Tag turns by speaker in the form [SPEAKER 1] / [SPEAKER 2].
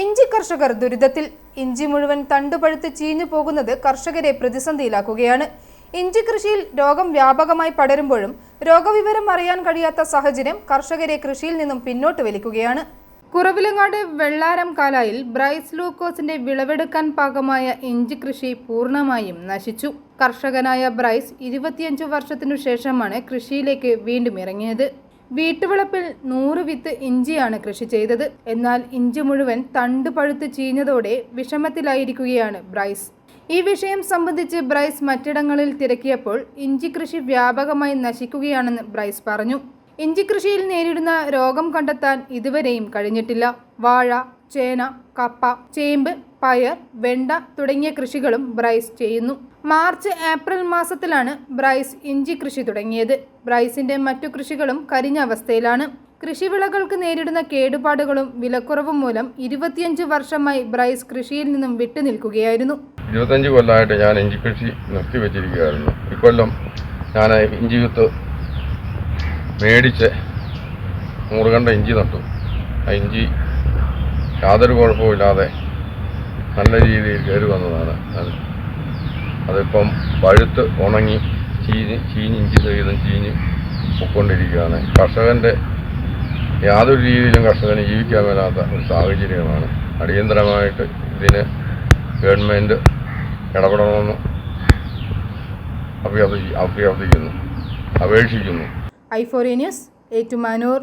[SPEAKER 1] ഇഞ്ചി കർഷകർ ദുരിതത്തിൽ. ഇഞ്ചി മുഴുവൻ തണ്ടുപഴുത്ത് ചീഞ്ഞു പോകുന്നത് കർഷകരെ പ്രതിസന്ധിയിലാക്കുകയാണ്. ഇഞ്ചി കൃഷിയിൽ രോഗം വ്യാപകമായി പടരുമ്പോഴും രോഗവിവരം അറിയാൻ കഴിയാത്ത സാഹചര്യം കർഷകരെ കൃഷിയിൽ നിന്നും പിന്നോട്ട് വലിക്കുകയാണ്. കുറവിലങ്ങാട് വെള്ളാരം കാലായിൽ ബ്രൈസ് ലൂക്കോസിന്റെ വിളവെടുക്കാൻ പാകമായ ഇഞ്ചി കൃഷി പൂർണമായും നശിച്ചു. കർഷകനായ ബ്രൈസ് ഇരുപത്തിയഞ്ചു വർഷത്തിനു ശേഷമാണ് കൃഷിയിലേക്ക് വീണ്ടും ഇറങ്ങിയത്. വീട്ടുവളപ്പിൽ നൂറ് വിത്ത് ഇഞ്ചിയാണ് കൃഷി ചെയ്തത്. എന്നാൽ ഇഞ്ചി മുഴുവൻ തണ്ട് പഴുത്ത് ചീഞ്ഞതോടെ വിഷമത്തിലായിരിക്കുകയാണ് ബ്രൈസ്. ഈ വിഷയം സംബന്ധിച്ച് ബ്രൈസ് മറ്റിടങ്ങളിൽ തിരക്കിയപ്പോൾ ഇഞ്ചി കൃഷി വ്യാപകമായി നശിക്കുകയാണെന്ന് ബ്രൈസ് പറഞ്ഞു. ഇഞ്ചി കൃഷിയിൽ നേരിടുന്ന രോഗം കണ്ടെത്താൻ ഇതുവരെയും കഴിഞ്ഞിട്ടില്ല. വാഴ ചേന കപ്പ ചേമ്പ് പയർ വെണ്ട തുടങ്ങിയ കൃഷികളും ബ്രൈസ് ചെയ്യുന്നു. മാർച്ച് ഏപ്രിൽ മാസത്തിലാണ് ബ്രൈസ് ഇഞ്ചി കൃഷി തുടങ്ങിയത്. ബ്രൈസിന്റെ മറ്റു കൃഷികളും കരിഞ്ഞ അവസ്ഥയിലാണ്. കൃഷിവിളകൾക്ക് നേരിടുന്ന കേടുപാടുകളും വിലക്കുറവും മൂലം ഇരുപത്തിയഞ്ച് വർഷമായി ബ്രൈസ് കൃഷിയിൽ നിന്നും വിട്ടുനിൽക്കുകയായിരുന്നു
[SPEAKER 2] ഇരുപത്തഞ്ച് കൊല്ലമായിട്ട് ഞാൻ ഇഞ്ചി കൃഷി നിർത്തിവെച്ചിരിക്കുകയായിരുന്നു ഇക്കൊല്ലം ഞാൻ ഇഞ്ചി വിത്ത് മേടിച്ച് നൂറുകണ്ട ഇഞ്ചി നട്ടു. ആ ഇഞ്ചി യാതൊരു കുഴപ്പമില്ലാതെ നല്ല രീതിയിൽ കയറി വന്നതാണ്. അത് അതിപ്പം പഴുത്ത് ഉണങ്ങി ചീഞ്ഞ് ചീഞ്ഞ് ഇഞ്ചി സഹിതം ചീഞ്ഞ് പൊക്കൊണ്ടിരിക്കുകയാണ്. കർഷകന്റെ യാതൊരു രീതിയിലും കർഷകന് ജീവിക്കാൻ മേലാത്ത ഒരു സാഹചര്യമാണ്. അടിയന്തരമായിട്ട് ഇതിന് ഗവൺമെന്റ് ഇടപെടണമെന്ന് അഭ്യർത്ഥി അഭ്യർത്ഥിക്കുന്നു. അപേക്ഷിക്കുന്നു.
[SPEAKER 1] I news Ettumanoor.